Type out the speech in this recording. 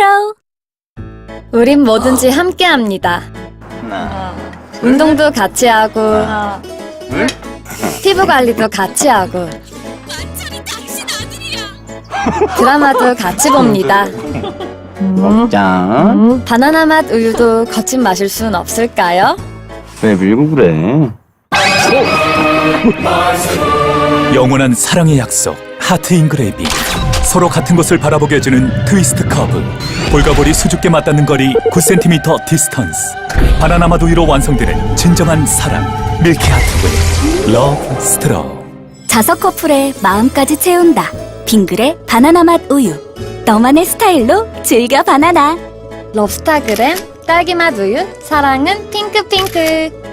스트로우 우린 뭐든지 함께 합니다. 하나, 운동도 같이 하고 둘. 피부 관리도 같이 하고 드라마도 같이 봅니다. 먹자. 바나나 맛 우유도 거친 마실 순 없을까요? 왜 밀고 그래? 영원한 사랑의 약속 하트 인그레이빙 서로 같은 곳을 바라보게 해주는 트위스트 커브 볼과 볼이 수줍게 맞닿는 거리 9cm 디스턴스. 바나나 맛 우유로 완성되는 진정한 사랑. 밀키 하트웨이 러브 스트로우 자석 커플의 마음까지 채운다. 빙글의 바나나 맛 우유. 너만의 스타일로 즐겨 바나나. 럽스타그램 딸기 맛 우유 사랑은 핑크핑크